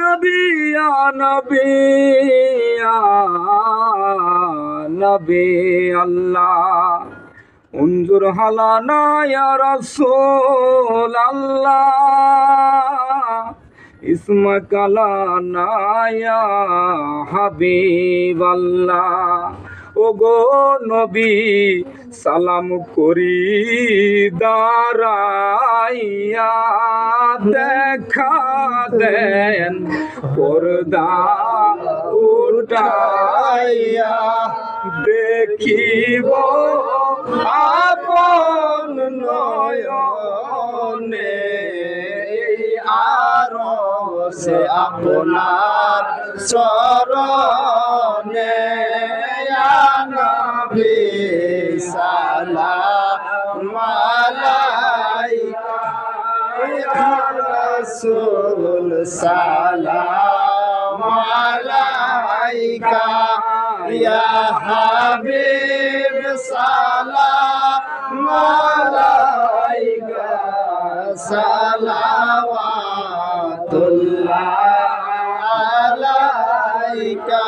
নবী ইয়া নবী ইয়া নবী আল্লাহ انظر حالنا يا رسول الله اسمك لنا يا حبيب الله ও গো নবী সালাম করি দাঁড়াইয়া দেখা দেন পর্দা উঠাইয়া দেখিব আপন নয়নে। আর সে আপনার চরণে সালাম আলাইকা রাসূল সালাম আলাইকা ইয়া হাবিব সালাম আলাইকা সালাওয়াতুল্লাহ আলাইকা।